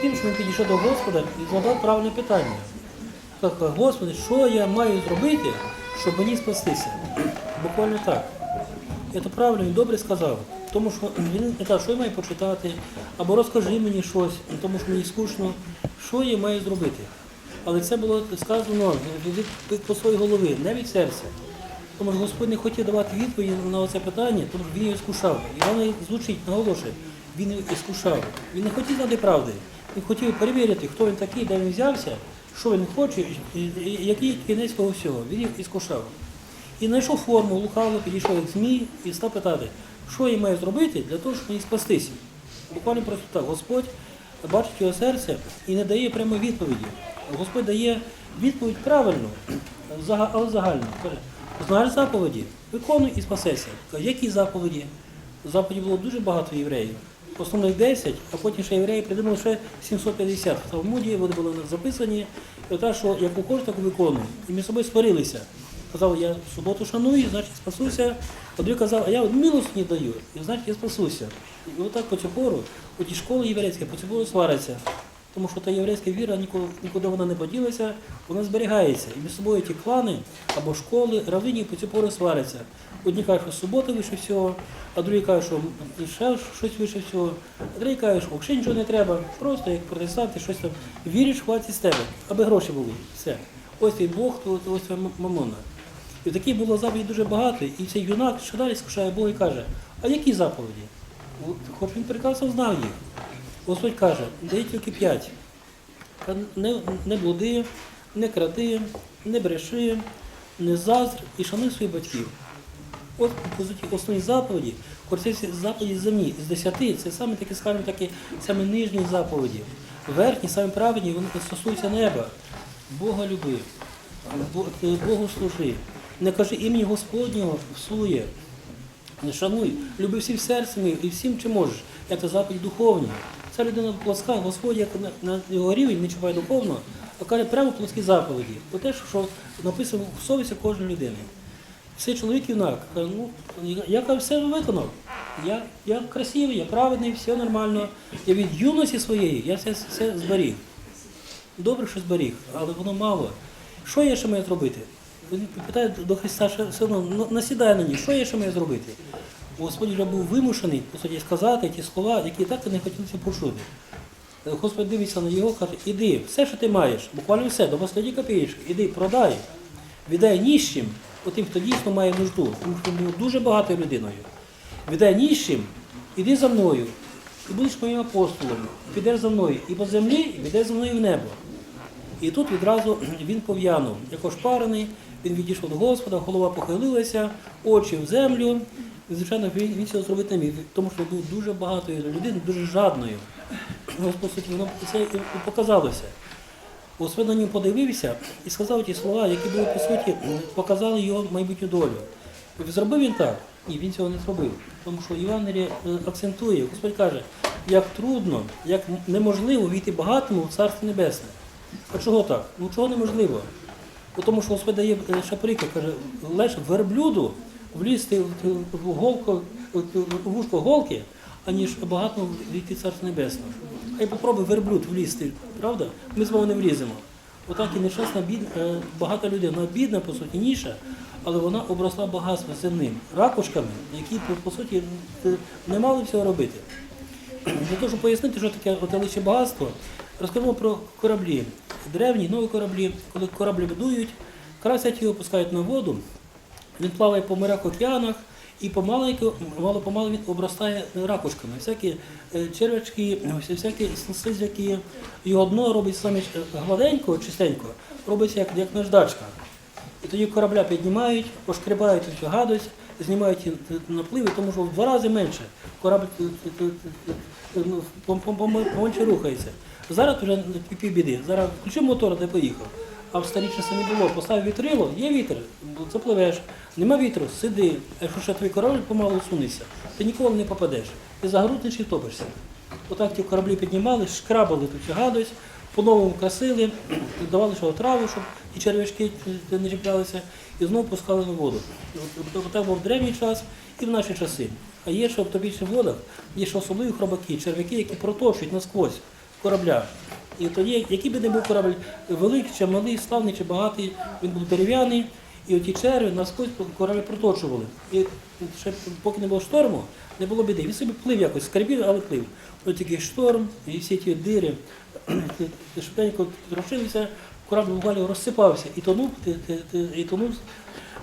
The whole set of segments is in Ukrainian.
тим, що він підійшов до Господа і задав правильне питання. Так, Господи, що я маю зробити, щоб мені спастися? Буквально так. Я то правильно і добре сказав. Тому що він не каже, що я маю почитати, або розкажи мені щось, тому що мені скучно, що я маю зробити. Але це було сказано від, по своїй голови, не від серця. Тому що Господь не хотів давати відповіді на це питання, тому що він його скушав. І воно звучить, наголошує, він іскушав. Він не хотів знати правди. Він хотів перевірити, хто він такий, де він взявся, що він хоче, який кінець того всього. Він їх іскушав. І знайшов форму, лукаво підійшов як змій і став питати, що я маю зробити для того, щоб мені спастися. Буквально просто так, Господь бачить його серце і не дає прямої відповіді. Господь дає відповідь правильну, але загальну. Знаєш заповіді, виконуй і спасешся. Каже, Які заповіді? Заповідей було дуже багато євреїв. Основних 10, а потім ще євреї придумали ще 750. В Талмуді вони були записані. І те, що я кожну так і виконую. І між собою сварилися. Казав, я суботу шаную, значить спасуся. А другий казав, а я от милость не даю, і значить я спасуся. І отак по цю пору, у ті школи єврейські по цю пору сваряться. Тому що та єврейська віра нікуди вона не поділася, вона зберігається. І між собою ті клани або школи, равині по цю пору сваряться. Одні кажуть, що субота вище всього, а другі кажуть, що ще щось вище всього, а треті кажуть, що взагалі нічого не треба, просто як протестанти, щось там віриш, хватить з тебе, аби гроші були. Все. Ось твій Бог, то ось твоя мамона. І таких було заповідей дуже багато, і цей юнак що далі скушає Бога і каже, а які заповіді? Хоч він прекрасно знав їх. Господь каже, дай тільки п'ять. Не, не блуди, не кради, не бреши, не заздр і шануй своїх батьків. От, по суті, основні заповіді, всі заповіді землі з десяти, це саме такі, скажімо, такі саме нижні заповіді. Верхні, саме праведні, вони стосуються неба. Бога люби, е, Богу служи. Не кажи імені Господнього всує. Не шануй, люби всім серцем і всім, чим можеш. Це заповідь духовні. Ця людина плоска, Господь як на, його рівень не чіпає духовно, а каже прямо плоскі заповіді. Про те, що написано в совісті кожної людини. Цей чоловік юнак, ну, я, каже, все виконав. Я, я красивий, я праведний, все нормально. Я від юності своєї я все, все зберіг. Добре, що зберіг, але воно мало. Що я ще маю зробити? Він питає до Христа, що все одно насідає на ній, що я ще маю зробити? Господь вже був вимушений, по суті, сказати ті слова, які так і не хотілося почути. Е, Господь дивиться на його, каже, іди, все, що ти маєш, буквально все, до останньої копієчки, іди, продай, віддай ніщим, отим, хто дійсно має нужду, тому що він був дуже багатою людиною. Віддай ніщим, іди за мною, і будеш моїм апостолом, підеш за мною і по землі, і підеш за мною в небо. І тут відразу він пов'янув, як ошпарений, він відійшов до Господа, голова похилилася, очі в землю. І, звичайно, він, він цього зробити не міг, тому що був дуже багатою людиною, дуже жадною. Суті, воно це і показалося. Господь на нього подивився і сказав ті слова, які були, по суті, показали його майбутню долю. Зробив він так? Ні, він цього не зробив. Тому що Євангеліє акцентує, Господь каже, як трудно, як неможливо війти багатому в Царство Небесне. А чого так? Ну чого неможливо? Тому що Господь дає е, ще приклад, каже, лише верблюду влізти в- голку, вушко голки, аніж багато війти Царство Небесне. Хай попробуй верблюд влізти, правда? Ми з вами не вліземо. Отак і нещасна бід, е, багата людина, вона бідна, по суті, ніша, але вона обросла багатством земним, ракушками, які, по- суті, не мали всього робити. Для того, щоб пояснити, що таке отелище багатство, розкажемо про кораблі. Древні, нові кораблі, коли кораблі будують, красять його, пускають на воду, він плаває по морях, океанах, і помаленьку, мало помалу він обростає ракушками. Всякі е, червячки, всякі слизяки, його дно робить саме е, гладенько, чистенько, робиться як, як наждачка. І тоді корабля піднімають, пошкрібають цю гадость, знімають напливи, тому що в два рази менше корабль е, е, е, е, ну, пом- пом- пом- поменше рухається. Зараз вже півбіди. Зараз включив мотор, де поїхав. А в старі часи не було. Поставив вітрило, є вітер, запливеш. Нема вітру, сиди. А якщо ще твій корабль помалу сунеться, ти ніколи не попадеш. Ти загрутиш і втопишся. Отак ті кораблі піднімали, шкрабали ту цю гадость, по-новому красили, давали ще отраву, щоб і черв'ячки не чіплялися, і знову пускали на воду. От- от був в древній час і в наші часи. А є ще в тобічних водах, є ще особливі хробаки, черв'яки, які проточують насквозь корабля. І тоді, який би не був корабль, великий чи малий, славний чи багатий, він був дерев'яний, і оті черви насквозь корабль проточували. І ще поки не було шторму, не було біди. Він собі плив якось, скарбів, але плив. От тільки шторм, і всі ті дири швиденько трошилися, корабль буквально розсипався і тонув, і тонув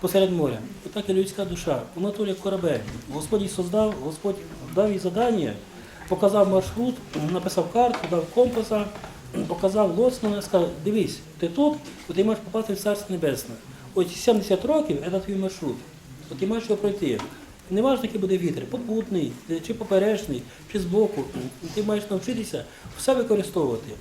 посеред моря. Отак і людська душа, вона то як корабель. Господь її создав, Господь дав їй завдання, показав маршрут, написав карту, дав компаса, показав лоцмана, сказав, дивись, ти тут, ти маєш попасти в Царство Небесне. Ось 70 років це твій маршрут. От ти маєш його пройти. Не важливо, який буде вітер, попутний, чи поперечний, чи збоку. Ти маєш навчитися все використовувати,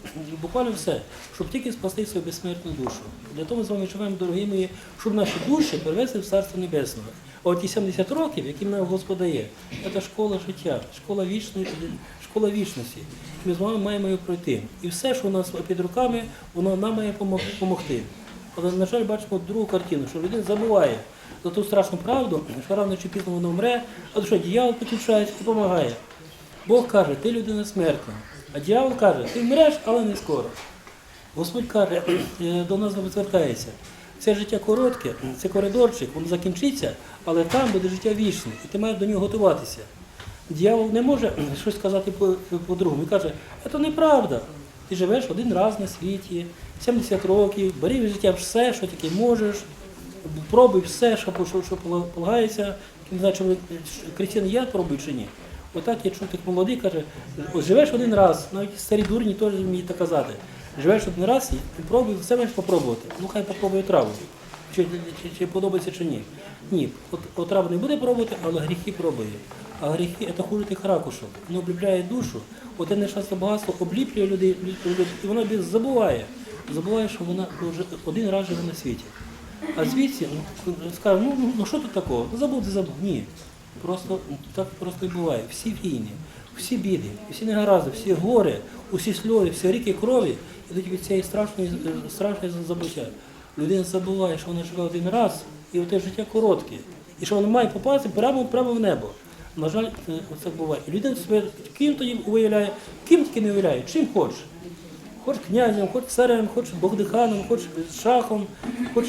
буквально все, щоб тільки спасти свою безсмертну душу. Для того ми з вами живемо, дорогі мої, щоб наші душі перевести в Царство Небесне. А от ті 70 років, які нам Господь дає, це школа життя, школа вічної, школа вічності. Ми з вами маємо її пройти. І все, що у нас під руками, воно нам має допомогти. Але, на жаль, бачимо другу картину, що людина забуває за ту страшну правду, що рано чи пізно воно вмре, а що дьявол потішається і допомагає. Бог каже, ти людина смертна, а дьявол каже, ти вмреш, але не скоро. Господь каже, е, до нас звертається. Це життя коротке, це коридорчик, воно закінчиться, але там буде життя вічне, і ти маєш до нього готуватися. Дьявол не може щось сказати по- по-другому. Він каже, це неправда. Ти живеш один раз на світі, 70 років, бери від життя все, що тільки можеш, пробуй все, що, що, що полагається. Не знаю, чи ви я пробую чи ні. Отак я чув тих молодих, каже, живеш один раз, навіть старі дурні теж вміють так казати. Живеш один раз і пробуй, все маєш попробувати. Ну хай попробує траву. Чи, чи, чи подобається чи ні. Ні, от, от не буде пробувати, але гріхи пробує. А гріхи це хуже тих ракушок. Воно обліпляє душу, от те нещасне багатство обліплює людей, і без- забуває. Забуває, що вона вже один раз живе на світі. А звідси ну, скаже, ну, ну, ну що тут такого? Ну, Забув, забув. Ні. Просто так просто і буває. Всі війни, всі біди, всі негаразди, всі гори, усі сльози, всі ріки крові йдуть від цієї страшної, страшної забуття. Людина забуває, що вона живе один раз, і оте життя коротке. І що вона має попасти прямо, прямо в небо. На жаль, е, це буває. І людина себе ким тоді виявляє, ким тільки не виявляє, чим хоче. Хоч князем, хоч царем, хоч богдиханом, хоч шахом, хоч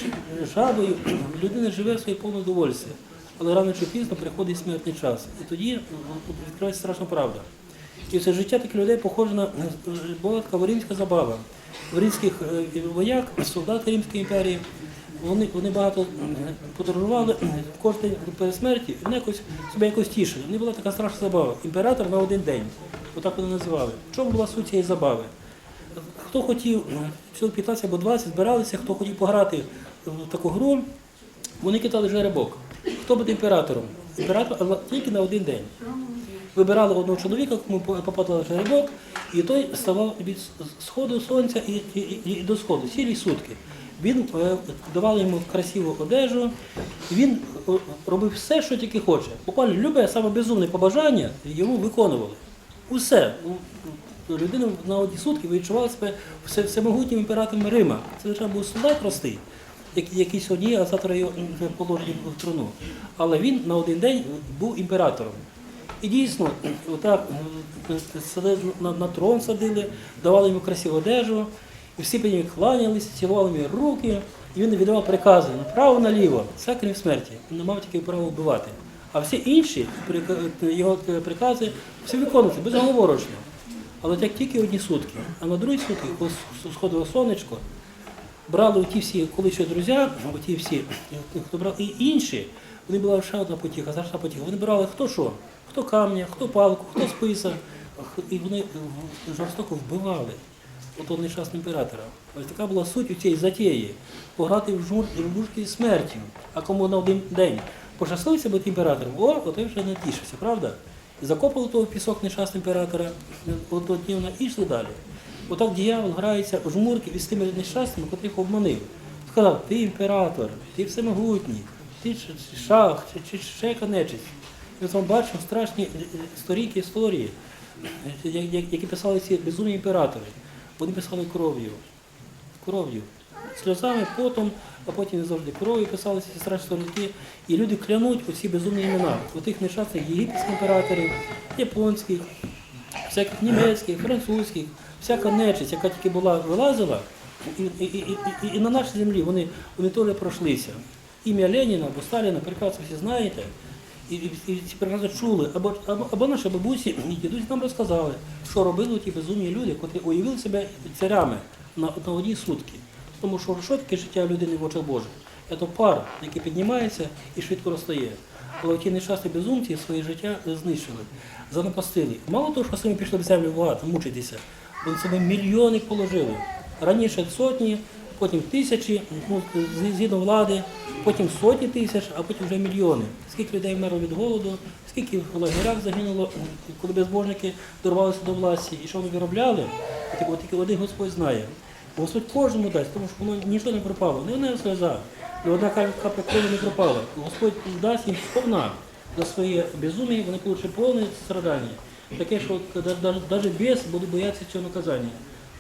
жабою. Людина живе своє повне довольстві. Але рано чи пізно приходить смертний час. І тоді відкривається страшна правда. І все життя таких людей похоже на е, була така римська забава. В римських е, вояк, солдати Римської імперії, вони, вони багато подорожували кожен день перед смерті, вони якось себе якось тішили. Них була така страшна забава. Імператор на один день. Отак вони називали. В чому була суть цієї забави? Хто хотів, е, чоловік 15 або 20 збиралися, хто хотів пограти в таку гру, вони кидали жеребок. Хто буде імператором? Імператор тільки на один день. Вибирали одного чоловіка, кому попадали жеребок, і той ставав від сходу сонця і, і, і, і до сходу, цілі сутки. Він е, давали йому красиву одежу, він е, робив все, що тільки хоче. Буквально любе саме безумне побажання йому виконували. Усе. Людина на одні сутки відчувала себе все- всемогутнім імператором Рима. Це звичайно був солдат простий, який, сьогодні, а завтра його положені в труну. Але він на один день був імператором. І дійсно, отак на трон садили, давали йому красиву одежу, і всі під ним кланялися, цілували йому руки, і він віддавав прикази направо наліво, все крім смерті. Він не мав тільки право вбивати. А всі інші його прикази всі виконувалися безоговорочно. Але як тільки одні сутки, а на другі сутки, коли сходило сонечко, брали ті всі колишні друзі, оті всі, хто брав, і інші, вони була ще одна потіха, страшна потіха. Вони брали хто що, хто камня, хто палку, хто списа, і вони жорстоко вбивали отого нещасного імператора. Ось така була суть у цієї затії пограти в жур в жмурки смерті. А кому на один день пощаслився бути імператором, о, ото вже не тішився, правда? І закопали того пісок нещасного імператора, от і йшли далі. Отак дьявол грається у жмурки із тими нещасними, котрих обманив. Сказав, ти імператор, ти всемогутній, ти шах, чи, ще яка нечисть. От ми бачимо страшні е, е, сторінки історії, е, які писали ці безумні імператори. Вони писали кров'ю. Кров'ю. Сльозами, потом, а потім завжди кров'ю писалися страшні сторінки. І люди клянуть оці безумні імена. У тих нещасних єгипетських імператорів, японських, всяких німецьких, французьких, всяка нечисть, яка тільки була, вилазила, і, і, і, і, і на нашій землі вони, вони теж пройшлися. Ім'я Леніна або Сталіна, прекрасно всі знаєте, і, і, і ці прекрасно чули, або, або, або наші бабусі і дідусь нам розказали, що робили ті безумні люди, котрі уявили себе царями на, на одні сутки. Тому що що таке життя людини в очах Божих? Це пар, який піднімається і швидко розстає. Але ті нещасні безумці своє життя знищили, занапастили. Мало того, що самі пішли в землю багато, мучитися, вони себе мільйони положили. Раніше сотні, потім тисячі, ну, згідно влади, потім сотні тисяч, а потім вже мільйони. Скільки людей вмерло від голоду, скільки в лагерях загинуло, коли безбожники дорвалися до власті, і що вони виробляли, тільки один Господь знає. Господь кожному дасть, тому що воно нічого не пропало, ні одна сльоза, ні одна капля крові не пропала. Господь дасть їм сповна за своє безумие, вони получать повне страдання. Таке, що навіть біс буде боятися цього наказання.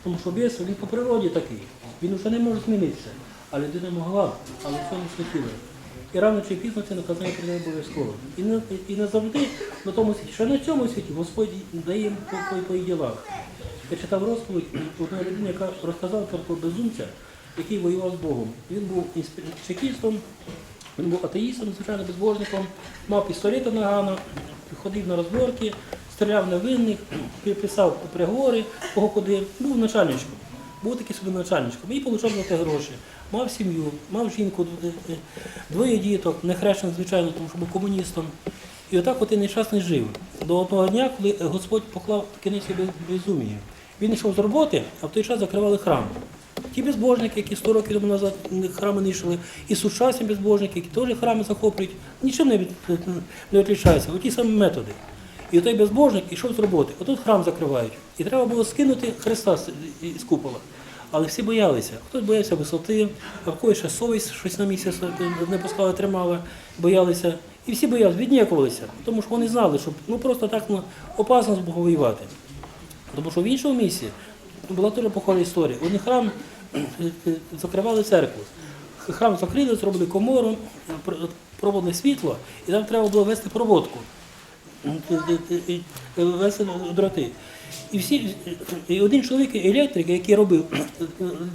Тому що біс, він по природі такий, він вже не може змінитися. А людина могла, але в цьому світила. І рано чи пізно це наказання прийде обов'язково. І не, і не завжди на тому світі, що на цьому світі Господь дає по, по, по їх ділах. Я читав розповідь одної людини, яка розказала про безумця, який воював з Богом. Він був чекістом, він був атеїстом, звичайно, безбожником, мав пістолет нагано, ходив на розборки, стріляв невинних, писав приговори, кого куди, був начальничком. Був такий собі начальничком і отримав те гроші. Мав сім'ю, мав жінку, е, е, двоє діток, не хрещених, звичайно, тому що був комуністом. І отак от і нещасний жив. До одного дня, коли Господь поклав кінець без- безумію. Він йшов з роботи, а в той час закривали храм. Ті безбожники, які 100 років тому назад храми нищили, і сучасні безбожники, які теж храми захоплюють, нічим не, від, не відрізняються, ті самі методи. І той безбожник йшов з роботи, отут храм закривають. І треба було скинути Христа з, купола. Але всі боялися. Хтось боявся висоти, а в когось ще совість щось на місяць не пускала, тримала, боялися. І всі боялися, віднікувалися, тому що вони знали, що ну просто так ну, опасно з Богом воювати. Тому що в іншому місці була теж похожа історія. Один храм закривали церкву. Храм закрили, зробили комору, пр- проводне світло, і там треба було вести проводку, дроти. І всі, і один чоловік, електрик, який робив,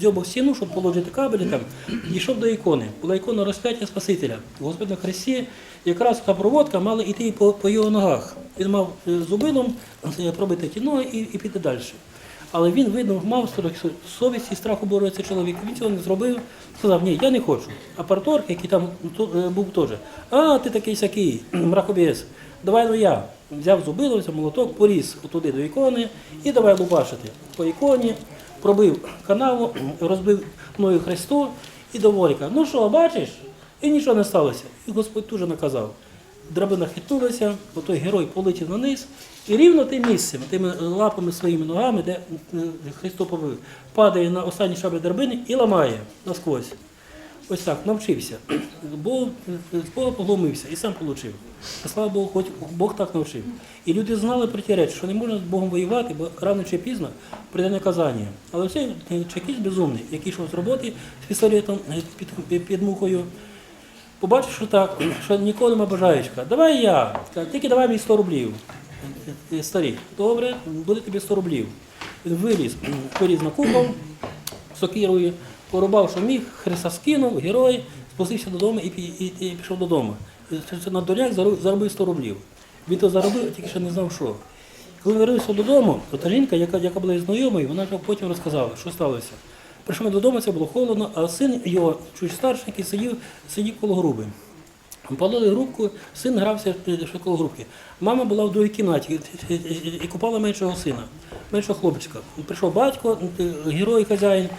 дзьобав стіну, щоб положити кабелі там, дійшов до ікони. Була ікона розп'яття Спасителя. Господь на Христі, якраз та проводка мала йти по, по його ногах. Він мав е, зубилом е, пробити ті ноги і, і піти далі. Але він, видно, мав совість і страху бороться чоловік. Він цього не зробив. Сказав, ні, я не хочу. А парторг, який там е, був теж, а ти такий сякий, мракобіс, давай ну я. Взяв зубило, молоток, поріз туди до ікони і давай лупашити. По іконі пробив канаву, розбив мною Христу і до воріка. Ну що, бачиш? І нічого не сталося. І Господь дуже наказав. Драбина хитнулася, бо той герой полетів на і рівно тим місцем, тими лапами своїми ногами, де е, Христо повив, падає на останній шаблі драбини і ламає насквозь. Ось так, навчився. Бог, з Бога поглумився і сам отримав. Слава Богу, хоч Бог так навчив. І люди знали про ті речі, що не можна з Богом воювати, бо рано чи пізно прийде наказання. Але цей чекіст безумний, який йшов з роботи з пістолетом е, під, під, мухою, побачив, що так, що ніколи не бажаєчка. Давай я, тільки давай мені 100 рублів. Е, Старий, добре, буде тобі 100 рублів. Він виліз, поріз на купол, сокирою, порубав, що міг, Христа скинув, герой, спустився додому і, пі- і, і пішов додому. І На доляк заробив 100 рублів. Він то заробив, тільки ще не знав, що. Коли вернувся додому, то та жінка, яка, яка була знайомою, вона вже потім розказала, що сталося. Прийшов ми додому, це було холодно, а син його, чуть старший, сидів, сидів коло груби. Палили грубку, син грався ще коло грубки. Мама була в другій кімнаті і- і- і купала меншого сина, меншого хлопчика. Прийшов батько, герой, хазяїн,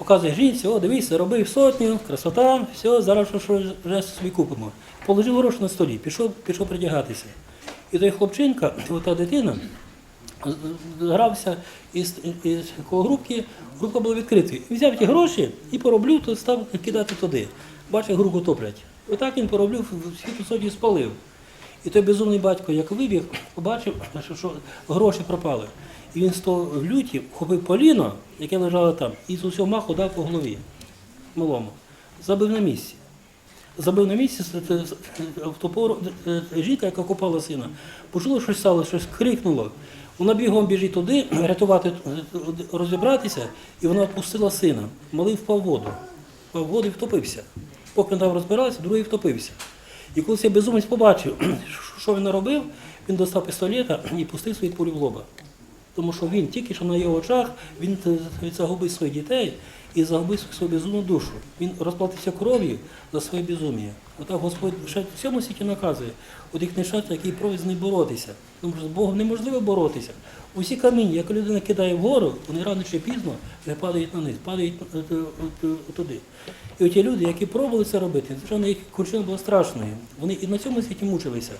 показує жінці, о, дивись, робив сотню, красота, все, зараз що, вже собі купимо. Положив гроші на столі, пішов, пішов придягатися. І той хлопчинка, ота дитина, грався із, із коло грубки, грубка була відкрита. Взяв ті гроші і пороблю, то став кидати туди. Бачив, грубку топлять. Отак він пороблю, всі сотні спалив. І той безумний батько, як вибіг, побачив, що гроші пропали. І він того в люті хопив поліно, яке лежало там, і з усього маху дав по голові малому. Забив на місці. Забив на місці ту е, жінка, яка купала сина, почула, що щось стало, щось крикнуло. Вона бігом біжить туди, рятувати, е, розібратися, і вона пустила сина. Малий впав в воду. Впав в воду і втопився. Поки він там розбирався, другий втопився. І коли цей безумець побачив, що він наробив, він достав пістолета і пустив свої пулі в лоба. Тому що він тільки що на його очах він загубив своїх дітей і загубив свою безумну душу. Він розплатився кров'ю за своє безум'я. Отак Господь ще в цьому світі наказує, от їх нещастя, які просять з ним боротися. Тому що з Богом неможливо боротися. Усі каміння, як людина кидає вгору, вони рано чи пізно вже падають на низ, падають е, е, е, туди. І оті люди, які пробували це робити, звичайно, їх кончина була страшною. Вони і на цьому світі мучилися.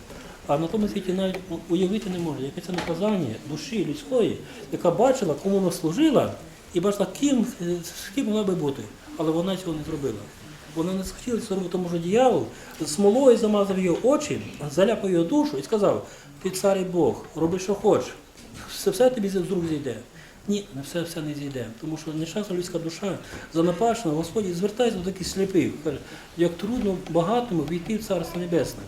А на тому світі навіть уявити не може, яке це наказання душі людської, яка бачила, кому вона служила, і бачила, ким, е, з ким могла би бути. Але вона цього не зробила. Вона не схотіла цього робити, тому що дьявол смолою замазав її очі, заляпав її душу і сказав: ти цар і Бог, роби, що хочеш, все, все тобі з рук зійде. Ні, не все, все не зійде, тому що нещасна людська душа занапашена, Господь звертається до таких сліпих. Каже, як трудно багатому війти в Царство Небесне.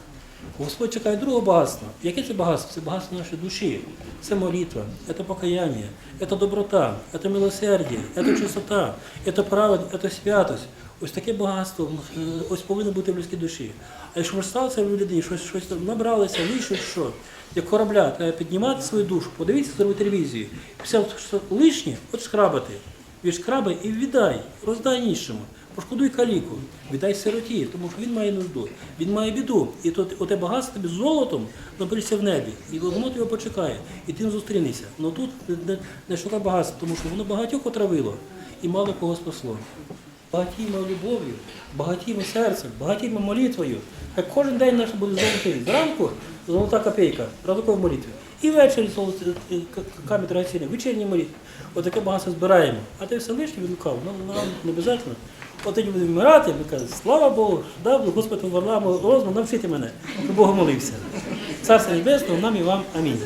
Господь чекає другого багатства. Яке це багатство? Це багатство нашої душі. Це молитва, це покаяние, це доброта, це милосердя, це чистота, це праведність, це святость. Ось таке багатство е, ось повинно бути в людській душі. А якщо ж сталося в людині, щось, щось набралося, вийшло, що як корабля, треба піднімати свою душу, подивитися, зробити ревізію. Все, що лишнє, от шкрабати. Відшкрабай і віддай, роздай нічому. Пошкодуй каліку, віддай сироті, тому що він має нужду, він має біду. І то оте багатство тобі золотом наберися в небі, і воно тебе почекає, і ти зустрінешся. Ну тут не, не шукай багатства, тому що воно багатьох отравило і мало кого спасло. Багатімо любов'ю, багатімо серцем, багатімо молитвою. Хай кожен день наш буде золотий. Зранку золота копійка, ранкової молитви. І ввечері е, камінь драгоцінний, вечірні молитви. Отаке багатство збираємо. А ти все лишнє відлукав, ну нам не обов'язково. От тоді будемо вмирати, ми кажемо, слава Богу, дав Господь Варламу розуму, навчити мене, щоб Бога молився. Царство Небесного нам і вам. Амінь.